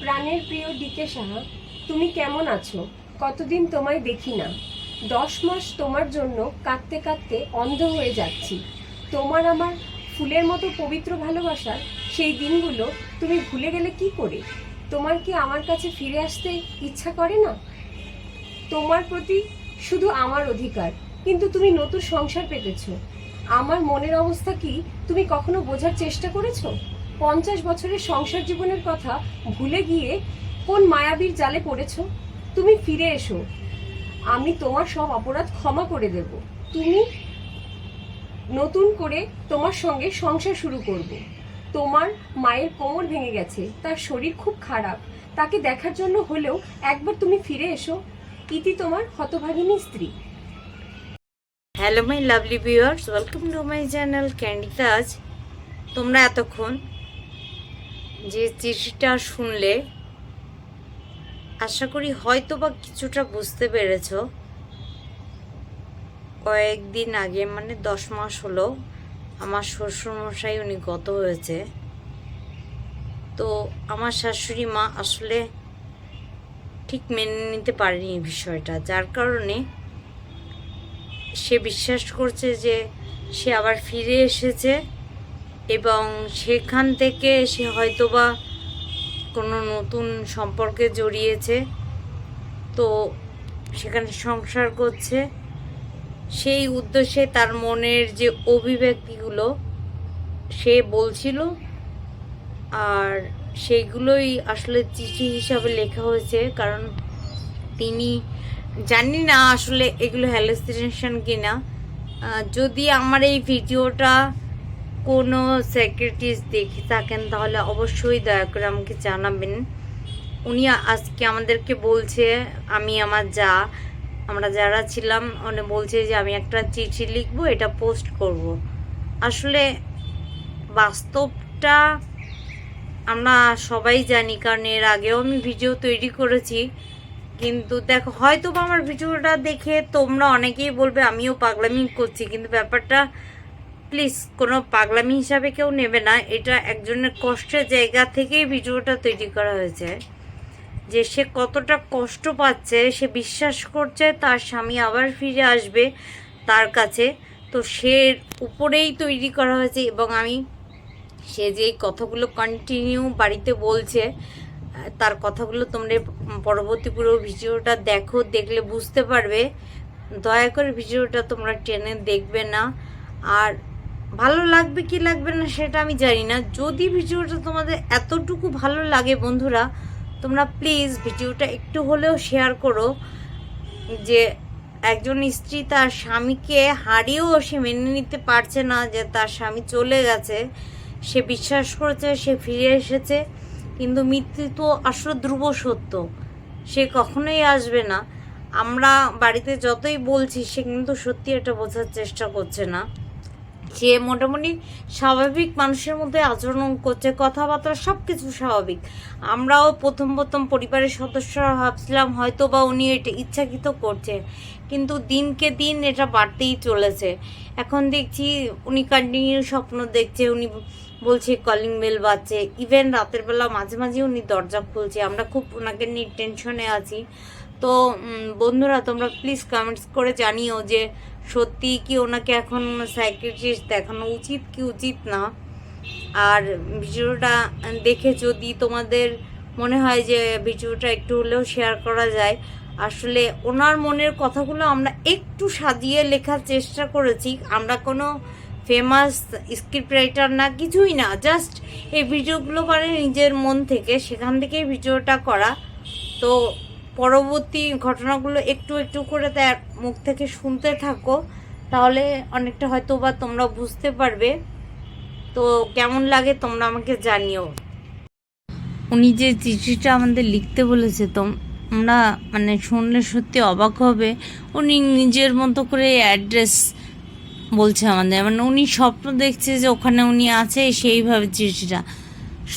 প্রাণের প্রিয় ডিকে সাহা, তুমি কেমন আছো? কতদিন তোমায় দেখি না। দশ মাস তোমার জন্য কাঁদতে কাঁদতে অন্ধ হয়ে যাচ্ছি। তোমার আমার ফুলের মতো পবিত্র ভালোবাসার সেই দিনগুলো তুমি ভুলে গেলে কি করে? তোমার কি আমার কাছে ফিরে আসতে ইচ্ছা করে না? তোমার প্রতি শুধু আমার অধিকার। কিন্তু তুমি নতুন সংসার পেতেছ। আমার মনের অবস্থা কি তুমি কখনো বোঝার চেষ্টা করেছ? পঞ্চাশ বছরের সংসার জীবনের কথা ভুলে গিয়ে কোন মায়াবীর জালে পড়েছো? তুমি ফিরে এসো। আমি তোমার সব অপরাধ ক্ষমা করে দেব। তুমি নতুন করে তোমার সঙ্গে সংসার শুরু করব। তোমার মায়ের কোমর ভেঙে গেছে, তার শরীর খুব খারাপ। তাকে দেখার জন্য হলেও একবার তুমি ফিরে এসো। ইতি তোমার হতভাগিনী স্ত্রী। Hello my lovely viewers, welcome to my channel Candy Taj তোমরা এতক্ষণ যে চিঠিটা শুনলে, আশা করি হয়তো বা কিছুটা বুঝতে পেরেছ। কয়েকদিন আগে মানে দশ মাস হলো, আমার শ্বশুরমশাই উনি গত হয়েছে। তো আমার শাশুড়ি মা আসলে ঠিক মেনে নিতে পারেনি বিষয়টা, যার কারণে সে বিশ্বাস করছে যে সে আবার ফিরে এসেছে। এবং সেখান থেকে সে হয়তোবা কোনো নতুন সম্পর্কে জড়িয়েছে। তো সেখানে সংসার করছে। সেই উদ্দেশ্যে তার মনের যে অভিব্যক্তিগুলো সে বলছিল। আর সেইগুলোই আসলে চিঠি হিসাবে লেখা হয়েছে। কারণ তিনি জানি না আসলে এগুলো হ্যালোসিনেশন কিনা। আহ, যদি আমার এই ভিডিওটা কোনো সেক্রেটারিজ দেখে থাকেন, তাহলে অবশ্যই দয়া করে আমাকে জানাবেন। উনি আজকে আমাদেরকে বলছে, আমি আমার যা, আমরা যারা ছিলাম, উনি বলছে যে আমি একটা চিঠি লিখব, এটা পোস্ট করব। আসলে বাস্তবটা আমরা সবাই জানি, কারণ এর আগেও আমি ভিডিও তৈরি করেছি। কিন্তু দেখো হয়তো আমার ভিডিওটা দেখে তোমরা অনেকেই বলবে, আমিও পাগলামি করছি। কিন্তু ব্যাপারটা প্লিজ, কোনো পাগলামি হিসাবে কেউ নেবে না। এটা একজনের কষ্টের জায়গা থেকেই ভিডিওটা তৈরি করা হয়েছে। যে সে কতটা কষ্ট পাচ্ছে, সে বিশ্বাস করছে, তার স্বামী আবার ফিরে আসবে তার কাছে। তো সে উপরেই তৈরি করা হয়েছে এবং আমি সে যে কথাগুলো কন্টিনিউ বাড়িতে বলছে, তার কথাগুলো তোমরা পরবর্তী পুরো ভিডিওটা দেখো, দেখলে বুঝতে পারবে। দয়া করে ভিডিওটা তোমরা টেনে দেখবে না। আর ভালো লাগবে কি লাগবে না সেটা আমি জানি না। যদি ভিডিওটা তোমাদের এতটুকু ভালো লাগে বন্ধুরা, তোমরা প্লিজ ভিডিওটা একটু হলেও শেয়ার করো যে একজন স্ত্রী তার স্বামীকে হারিয়েও সে মেনে নিতে পারছে না, যে তার স্বামী চলে গেছে, সে বিশ্বাস করেছে, সে ফিরে এসেছে, কিন্তু মৃত্যু তো আসলে ধ্রুব সত্য, সে কখনোই আসবে না। আমরা বাড়িতে যতই বলছি, সে কিন্তু সত্যি এটা বোঝার চেষ্টা করছে না। সে মোটামুটি স্বাভাবিক মানুষের মধ্যে আচরণ করছে, কথাবার্তা সব কিছু স্বাভাবিক। আমরাও প্রথম প্রথম পরিবারের সদস্যরা ভাবছিলাম হয়তো বা উনি এটা ইচ্ছাকৃত করছে, কিন্তু দিনকে দিন এটা বাড়তেই চলেছে। এখন দেখছি উনি কন্টিনিউ স্বপ্ন দেখছে, উনি বলছে কলিং বেল বাজছে। ইভেন রাতের বেলা মাঝে মাঝে উনি দরজা খুলছে। আমরা খুব ওনাকে নিয়ে টেনশনে আছি। তো বন্ধুরা, তোমরা প্লিজ কমেন্টস করে জানিও যে সত্যি কি ওনাকে এখন সাইকিয়াট্রিস্ট দেখানো উচিত কি উচিত না? আর ভিডিওটা দেখে যদি তোমাদের মনে হয় যে ভিডিওটা একটু হলেও শেয়ার করা যায়, আসলে ওনার মনের কথাগুলো আমরা একটু সাজিয়ে লেখার চেষ্টা করেছি। আমরা কোনো ফেমাস স্ক্রিপ্ট রাইটার না, কিছুই না জাস্ট এই ভিডিওগুলো মানে নিজের মন থেকে, সেখান থেকেই ভিডিওটা করা। তো পরবর্তী ঘটনাগুলো একটু একটু করে তার মুখ থেকে শুনতে থাকো, তাহলে অনেকটা হয়তো বা তোমরা বুঝতে পারবে। তো কেমন লাগে তোমরা আমাকে জানিও। উনি যে চিঠিটা আমাদের লিখতে বলেছে তোমরা মানে শুনলে সত্যি অবাক হবে। উনি নিজের মতো করে অ্যাড্রেস বলছে আমাদের। মানে উনি স্বপ্ন দেখছে যে ওখানে উনি আছে সেইভাবে চিঠিটা।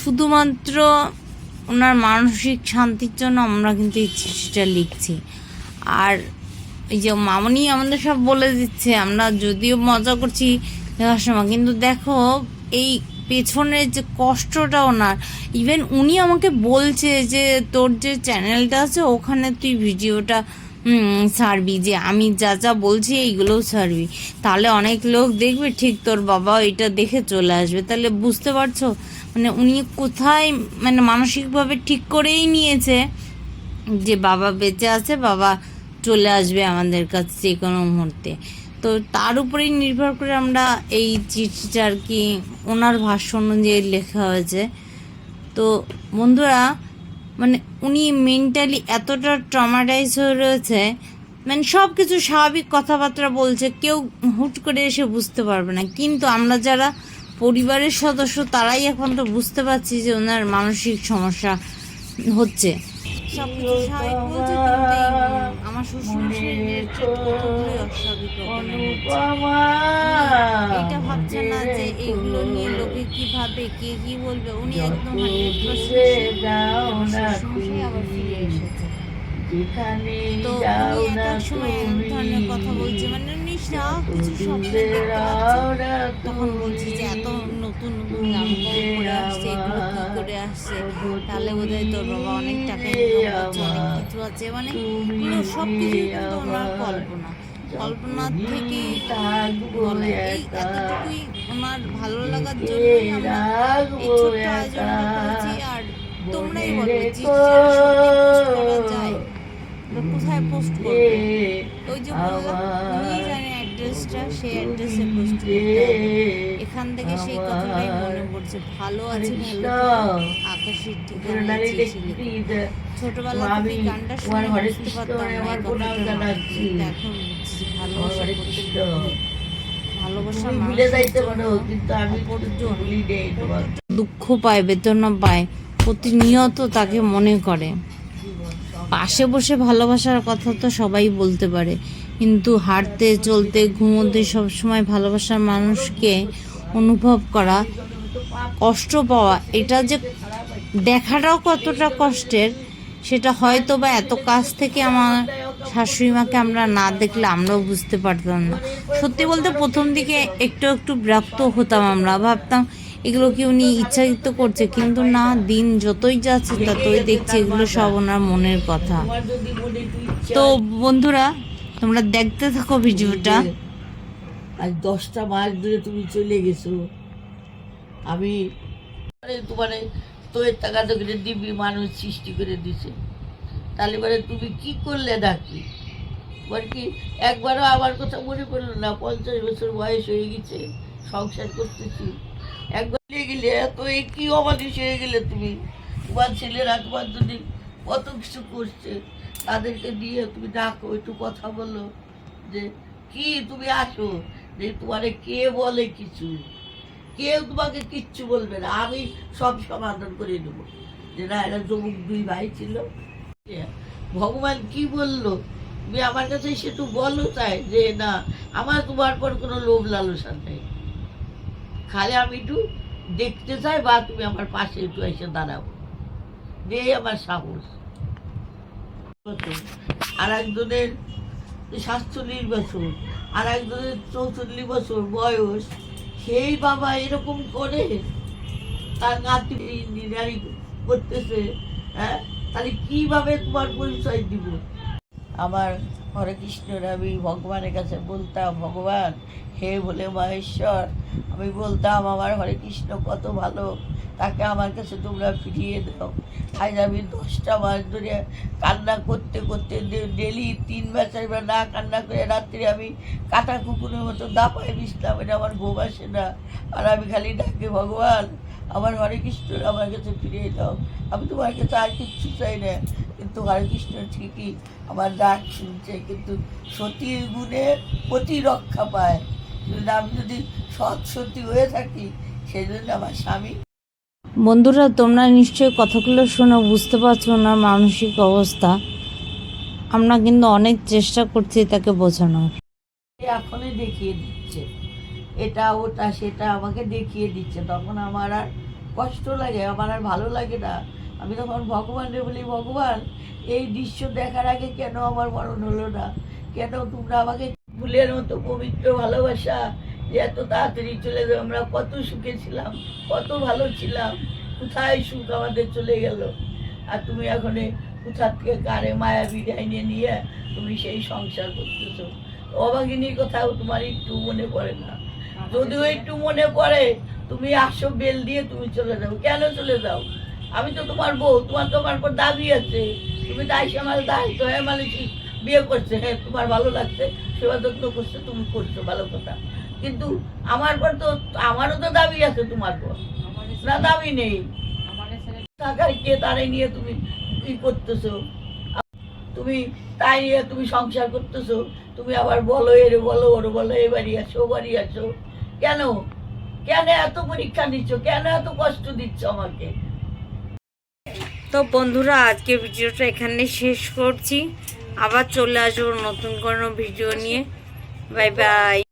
শুধুমাত্র ওনার মানসিক শান্তির জন্য আমরা কিন্তু এই চিঠিটা লিখছি। আর এই যে মামনি আমাদের সব বলে দিচ্ছে, আমরা যদিও মজা করছি লেখার সময় কিন্তু দেখো এই পেছনের যে কষ্টটা ওনার ইভেন উনি আমাকে বলছে যে তোর যে চ্যানেলটা আছে ওখানে তুই ভিডিওটা ছাড়বি, যে আমি যা যা বলছি এইগুলোও ছাড়বি। তাহলে অনেক লোক দেখবে, ঠিক তোর বাবা এটা দেখে চলে আসবে। তাহলে বুঝতে পারছ? মানে উনি কোথায় মানে মানসিকভাবে ঠিক করেই নিয়েছে যে বাবা বেঁচে আছে, বাবা চলে আসবে আমাদের কাছে যে কোনো মুহূর্তে। তো তার উপরেই নির্ভর করে আমরা এই চিঠিটা আর কি ওনার ভাষ্য অনুযায়ী লেখা হয়েছে। তো বন্ধুরা মানে উনি মেন্টালি এতটা ট্রমাটাইজ হয়ে রয়েছে মানে সব কিছু স্বাভাবিক কথাবার্তা বলছে, কেউ হুট করে এসে বুঝতে পারবে না। কিন্তু আমরা যারা পরিবারের সদস্য, তারাই এখন তো বুঝতে পারছি যে ওনার মানসিক সমস্যা হচ্ছে। সব কিছু স্বাভাবিক বলছে, কিন্তু আমার অস্বাভাবিক এটা ভাবছে না যে এইগুলো নিয়ে লোকে কি ভাবে কে কি বলবে? উনি একদম আবার ফিরে এসেছে। তো সময় এক ধরনের কথা বলছে। মানে যা কিছু তখন বলছি যে এত নতুন নতুন আসছে, এগুলো কি করে আসছে? তাহলে বোধহয় তোর বাবা অনেক টাকা অনেক কিছু আছে। মানে সব কিছুই কিন্তু ওনার কল্পনা। কল্পনা থেকে এতটুকুই ওনার ভালো লাগার জন্যই আমরা এই ছোট্ট আয়োজনটা করেছি। আর তোমরাই বলো পোস্ট করা যায় কোথায় পোস্ট করবে? ওই যে বললাম উনি জানে অ্যাড্রেসটা সেই অ্যাড্রেসে পোস্ট করতে এখান থেকে সেই কথাটাই মনে পড়ছে। ভালো আছে ভালো আকাশের লেখো। ছোটবেলা থেকে গানটা শুনে বুঝতে পারতাম না এখন বুঝছি ভালোবাসা করতে ভালোবাসা ভুলে যাইতে পারো কিন্তু আমি কিন্তু ভুলি নেই তোমার। দুঃখ পায় বেদনা পায় প্রতিনিয়ত তাকে মনে করে। পাশে বসে ভালোবাসার কথা তো সবাই বলতে পারে। কিন্তু হাঁটতে, চলতে, ঘুমোতে সবসময় ভালোবাসার মানুষকে অনুভব করা কষ্ট পাওয়া, এটা যে দেখাটাও কতটা কষ্টের, সেটা হয়তো বা এত কাছ থেকে আমার শাশুড়ি মাকে আমরা না দেখলে আমরাও বুঝতে পারতাম না। সত্যি বলতে প্রথম দিকে একটু একটু বিরক্ত হতাম আমরা, ভাবতাম এগুলো কি উনি ইচ্ছাকৃত করছে? কিন্তু না, দিন যতই যাচ্ছে ততই দেখছি এগুলো সব ওনার মনের কথা। তো বন্ধুরা তোমরা দেখতে থাকো ভিডিওটা। আজ দশটা মাস ধরে তুমি চলে গেছো। আমি তোমার তোর টাকা তো করে দিবি, মানুষ সৃষ্টি করে দিছে। তাহলে পরে তুমি কি করলে ডাকি এবার কি, একবারও আমার কথা মনে পড়ল না? পঞ্চাশ বছর বয়স হয়ে গেছে, সংসার করতেছি। একবার নিয়ে গেলে এত এই কী অমানুষ হয়ে গেলে তুমি? তোমার ছেলেরা তোমার যদি কত কিছু করছে তাদেরকে দিয়ে তুমি ডাকো, একটু কথা বলো, যে কি তুমি আসো? যে তোমারে কে বলে কিছু? কেউ তোমাকে কিচ্ছু বলবে না। আমি সব সমাধান করে দেবো যে না, এরা যমুক দুই ভাই ছিল। ভগবান কি বলল? তুমি আমার কাছে সেটু বলো তাই, যে না, আমার তোমার পর কোনো লোভ লালসা নেই। খালি আমি একটু দেখতে চাই বা তুমি আমার পাশে একটু এসে দাঁড়াও। এই আমার সাহস। আর একজনের সাতচল্লিশ বছর আর একজনের চৌচল্লিশ বছর বয়স, সেই বাবা এরকম করে তার নাতি ইঞ্জিনিয়ারিং করতেছে হ্যাঁ? তাহলে কীভাবে তোমার পরিচয় দিব? আমার হরে কৃষ্ণের আমি ভগবানের কাছে বলতাম, ভগবান, হে বলে মহেশ্বর, আমি বলতাম, আমার হরে কৃষ্ণ কত ভালো তাকে আমার কাছে তোমরা ফিরিয়ে দাও। আজ আমি দশটা মাস ধরে কান্না করতে করতে ডেলি তিন বার চারবার না কান্না করে রাত্রে আমি কাটা কুকুরের মতো দাপায় বিছলাম। এটা আমার ঘুম আসে না। আর আমি খালি ডাকে, ভগবান, আমার হরে কৃষ্ণ, আমার কাছে ফিরিয়ে দাও। আমি তোমার কাছে আর কিচ্ছু চাই না। কিন্তু হরে কৃষ্ণ ঠিকই আমার ডাক শুনছে। কিন্তু সতীর গুণে প্রতি রক্ষা পায় আমি যদি সৎ সতী হয়ে থাকি সেই জন্য আমার স্বামী বন্ধুরা, তোমরা নিশ্চয়ই কথাগুলো শুনে বুঝতে পারছ ওনার মানসিক অবস্থা। আমরা কিন্তু অনেক চেষ্টা করছি তাকে বোঝানোর। এখনই দেখিয়ে দিচ্ছে। এটা, ওটা, সেটা আমাকে দেখিয়ে দিচ্ছে। তখন আমার আর কষ্ট লাগে, আমার আর ভালো লাগে না। আমি তখন ভগবানের বলি, ভগবান, এই দৃশ্য দেখার আগে কেন আমার মরণ হলো না? কেন তোমরা আমাকে ফুলের মতো পবিত্র ভালোবাসা এত তাড়াতাড়ি চলে যাবে আমরা কত সুখে ছিলাম, কত ভালো ছিলাম, কোথায় সুখ আমাদের চলে গেল? আর তুমি এখন কোথা থেকে কারে মায়া বিদায় নিয়ে নিয়ে তুমি সেই সংসার করতেছো? অভাগিনীর কথাও তোমার একটু মনে পড়ে না। যদিও একটু মনে পড়ে, তুমি আসো বেল দিয়ে তুমি চলে যাও। কেন চলে যাও? আমি তো তোমার বউ, তোমার তো আমার উপর দাবি আছে। তুমি তাই সে আমার দায়িত্ব হ্যাঁ মানে বিয়ে করছে হ্যাঁ তোমার ভালো লাগছে, সেবা যত্ন করছে, তুমি করছ, ভালো কথা। কিন্তু আমার পর তো, আমারও তো দাবি আছে তোমার পর না, দাবি নেই। টাকার কে তারে নিয়ে তুমি কি করতেছো? তুমি তাই নিয়ে তুমি সংসার করতেছো? তুমি আবার বলো, এর বলো, ওর বলো, এ বাড়ি আসো বাড়ি আসো কেন? কেন এত পরীক্ষা নিচ্ছ? কেন এত কষ্ট দিচ্ছ আমাকে? তো বন্ধুরা আজকে ভিডিওটা এখানে শেষ করছি। আবার চলে আসব নতুন কোনো ভিডিও নিয়ে। Bye bye.